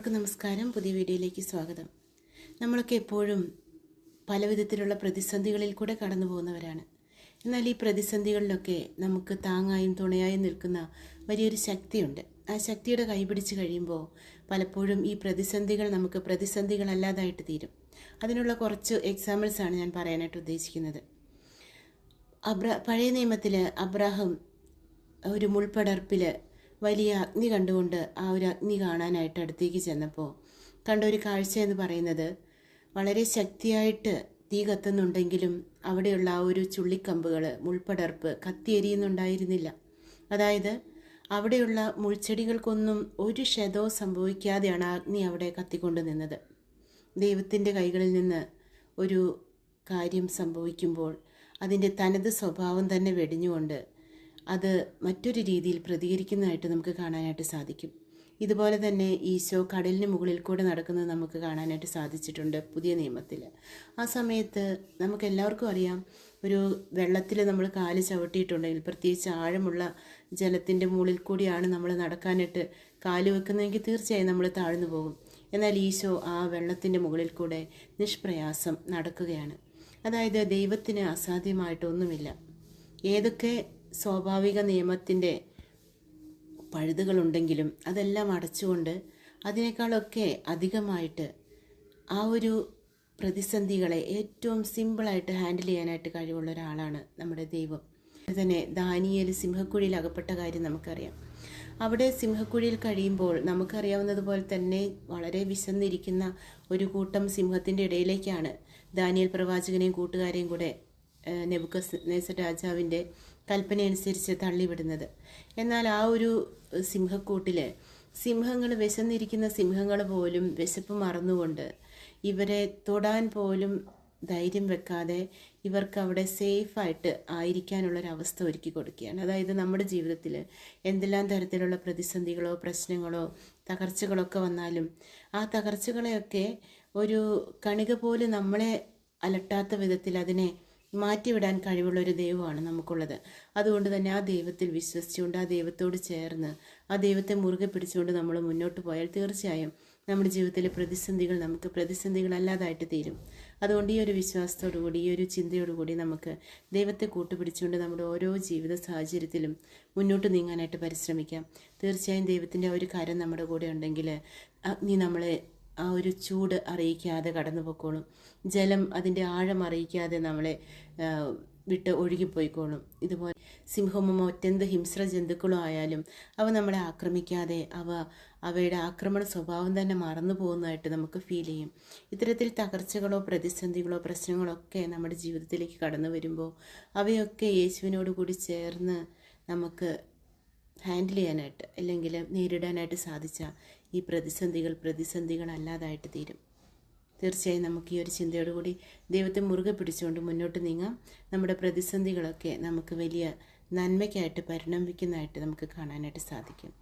എല്ലാവർക്കും നമസ്കാരം. പുതിയ വീഡിയോയിലേക്ക് സ്വാഗതം. നമ്മളൊക്കെ എപ്പോഴും പല വിധത്തിലുള്ള പ്രതിസന്ധികളിൽ കൂടെ കടന്നു പോകുന്നവരാണ്. എന്നാൽ ഈ പ്രതിസന്ധികളിലൊക്കെ നമുക്ക് താങ്ങായും തുണയായും നിൽക്കുന്ന വലിയൊരു ശക്തിയുണ്ട്. ആ ശക്തിയുടെ കൈപിടിച്ച് കഴിയുമ്പോൾ പലപ്പോഴും ഈ പ്രതിസന്ധികൾ നമുക്ക് പ്രതിസന്ധികളല്ലാതായിട്ട് തീരും. അതിനുള്ള കുറച്ച് എക്സാമ്പിൾസാണ് ഞാൻ പറയാനായിട്ട് ഉദ്ദേശിക്കുന്നത്. അബ്ര പഴയ നിയമത്തിൽ അബ്രാഹം ഒരു മുൾപ്പടർപ്പിൽ വലിയ അഗ്നി കണ്ടുകൊണ്ട് ആ ഒരു അഗ്നി കാണാനായിട്ട് അടുത്തേക്ക് ചെന്നപ്പോൾ കണ്ട ഒരു കാഴ്ച എന്ന് പറയുന്നത് വളരെ ശക്തിയായിട്ട് തീ കത്തുന്നുണ്ടെങ്കിലും അവിടെയുള്ള ആ ഒരു ചുള്ളിക്കമ്പുകൾ മുൾപ്പടർപ്പ് കത്തിയെരിയുന്നുണ്ടായിരുന്നില്ല. അതായത് അവിടെയുള്ള മുൾച്ചെടികൾക്കൊന്നും ഒരു ക്ഷതവും സംഭവിക്കാതെയാണ് അഗ്നി അവിടെ കത്തിക്കൊണ്ട് നിന്നത്. ദൈവത്തിന്റെ കൈകളിൽ നിന്ന് ഒരു കാര്യം സംഭവിക്കുമ്പോൾ അതിന്റെ തനത് സ്വഭാവം തന്നെ വെടിഞ്ഞുകൊണ്ട് അത് മറ്റൊരു രീതിയിൽ പ്രതികരിക്കുന്നതായിട്ട് നമുക്ക് കാണാനായിട്ട് സാധിക്കും. ഇതുപോലെ തന്നെ ഈശോ കടലിന് മുകളിൽ കൂടെ നടക്കുന്നത് നമുക്ക് കാണാനായിട്ട് സാധിച്ചിട്ടുണ്ട് പുതിയ നിയമത്തിൽ. ആ സമയത്ത് നമുക്ക് എല്ലാവർക്കും അറിയാം ഒരു വെള്ളത്തിൽ നമ്മൾ കാൽ ചവിട്ടിയിട്ടുണ്ടെങ്കിൽ പ്രത്യേകിച്ച് ആഴമുള്ള ജലത്തിന്റെ മുകളിൽ കൂടിയാണ് നമ്മൾ നടക്കാനായിട്ട് കാൽ വെക്കുന്നതെങ്കിൽ തീർച്ചയായും നമ്മൾ താഴ്ന്നു പോകും. എന്നാൽ ഈശോ ആ വെള്ളത്തിന്റെ മുകളിൽ കൂടെ നിഷ്പ്രയാസം നടക്കുകയാണ്. അതായത് ദൈവത്തിന് അസാധ്യമായിട്ടൊന്നുമില്ല. ഏതൊക്കെ സ്വാഭാവിക നിയമത്തിന്റെ പഴുതുകളുണ്ടെങ്കിലും അതെല്ലാം അടച്ചുകൊണ്ട് അതിനേക്കാളൊക്കെ അധികമായിട്ട് ആ ഒരു പ്രതിസന്ധികളെ ഏറ്റവും സിമ്പിളായിട്ട് ഹാൻഡിൽ ചെയ്യാനായിട്ട് കഴിവുള്ള ഒരാളാണ് നമ്മുടെ ദൈവം. തന്നെ ദാനിയേൽ സിംഹക്കുഴിയിൽ അകപ്പെട്ട കാര്യം നമുക്കറിയാം. അവിടെ സിംഹക്കുഴിയിൽ കഴിയുമ്പോൾ നമുക്കറിയാവുന്നതുപോലെ തന്നെ വളരെ വിശന്നിരിക്കുന്ന ഒരു കൂട്ടം സിംഹത്തിന്റെ ഇടയിലേക്കാണ് ദാനിയൽ പ്രവാചകനെയും കൂട്ടുകാരെയും കൂടെ നെബുക്കസ് രാജാവിന്റെ കൽപ്പനയനുസരിച്ച് തള്ളിവിടുന്നത്. എന്നാൽ ആ ഒരു സിംഹക്കൂട്ടിൽ സിംഹങ്ങൾ വിശന്നിരിക്കുന്ന സിംഹങ്ങൾ പോലും വിശപ്പ് മറന്നുകൊണ്ട് ഇവരെ തൊടാൻ പോലും ധൈര്യം വെക്കാതെ ഇവർക്ക് അവിടെ സേഫായിട്ട് ആയിരിക്കാനുള്ളൊരവസ്ഥ ഒരുക്കി കൊടുക്കുകയാണ്. അതായത് നമ്മുടെ ജീവിതത്തിൽ എന്തെല്ലാം തരത്തിലുള്ള പ്രതിസന്ധികളോ പ്രശ്നങ്ങളോ തകർച്ചകളൊക്കെ വന്നാലും ആ തകർച്ചകളെയൊക്കെ ഒരു കണിക പോലും നമ്മളെ അലട്ടാത്ത വിധത്തിൽ അതിനെ മാറ്റിവിടാൻ കഴിവുള്ള ഒരു ദൈവമാണ് നമുക്കുള്ളത്. അതുകൊണ്ട് തന്നെ ആ ദൈവത്തിൽ വിശ്വസിച്ചുകൊണ്ട് ആ ദൈവത്തോട് ചേർന്ന് ആ ദൈവത്തെ മുറുകെ പിടിച്ചുകൊണ്ട് നമ്മൾ മുന്നോട്ട് പോയാൽ തീർച്ചയായും നമ്മുടെ ജീവിതത്തിലെ പ്രതിസന്ധികൾ നമുക്ക് പ്രതിസന്ധികളല്ലാതായിട്ട് തീരും. അതുകൊണ്ട് ഈ ഒരു വിശ്വാസത്തോടുകൂടി ഈ ഒരു ചിന്തയോടുകൂടി നമുക്ക് ദൈവത്തെ കൂട്ടുപിടിച്ചുകൊണ്ട് നമ്മുടെ ഓരോ ജീവിത സാഹചര്യത്തിലും മുന്നോട്ട് നീങ്ങാനായിട്ട് പരിശ്രമിക്കാം. തീർച്ചയായും ദൈവത്തിന്റെ ഒരു കാര്യം നമ്മുടെ കൂടെ ഉണ്ടെങ്കിൽ അഗ്നി നമ്മളെ ആ ഒരു ചൂട് അറിയിക്കാതെ കടന്നു പൊക്കോളും. ജലം അതിന്റെ ആഴം അറിയിക്കാതെ നമ്മളെ വിട്ട് ഒഴുകിപ്പോയിക്കോളും ഇതുപോലെ സിംഹമോ മറ്റെന്ത് ഹിംസ്ര ജന്തുക്കളോ ആയാലും അവ നമ്മളെ ആക്രമിക്കാതെ അവ അവയുടെ ആക്രമണ സ്വഭാവം തന്നെ മറന്നു പോകുന്നതായിട്ട് നമുക്ക് ഫീൽ ചെയ്യും. ഇത്തരത്തിൽ തകർച്ചകളോ പ്രതിസന്ധികളോ പ്രശ്നങ്ങളോ ഒക്കെ നമ്മുടെ ജീവിതത്തിലേക്ക് കടന്നു വരുമ്പോൾ അവയൊക്കെ യേശുവിനോട് കൂടി ചേർന്ന് നമുക്ക് ഹാൻഡിൽ ചെയ്യാനായിട്ട് അല്ലെങ്കിൽ നേരിടാനായിട്ട് സാധിച്ച ഈ പ്രതിസന്ധികൾ പ്രതിസന്ധികളല്ലാതായിട്ട് തീരും. തീർച്ചയായും നമുക്ക് ഈ ഒരു ചിന്തയോടുകൂടി ദൈവത്തെ മുറുകെ പിടിച്ചുകൊണ്ട് മുന്നോട്ട് നീങ്ങാം. നമ്മുടെ പ്രതിസന്ധികളൊക്കെ നമുക്ക് വലിയ നന്മയ്ക്കായിട്ട് പരിണമിക്കുന്നതായിട്ട് നമുക്ക് കാണാനായിട്ട് സാധിക്കും.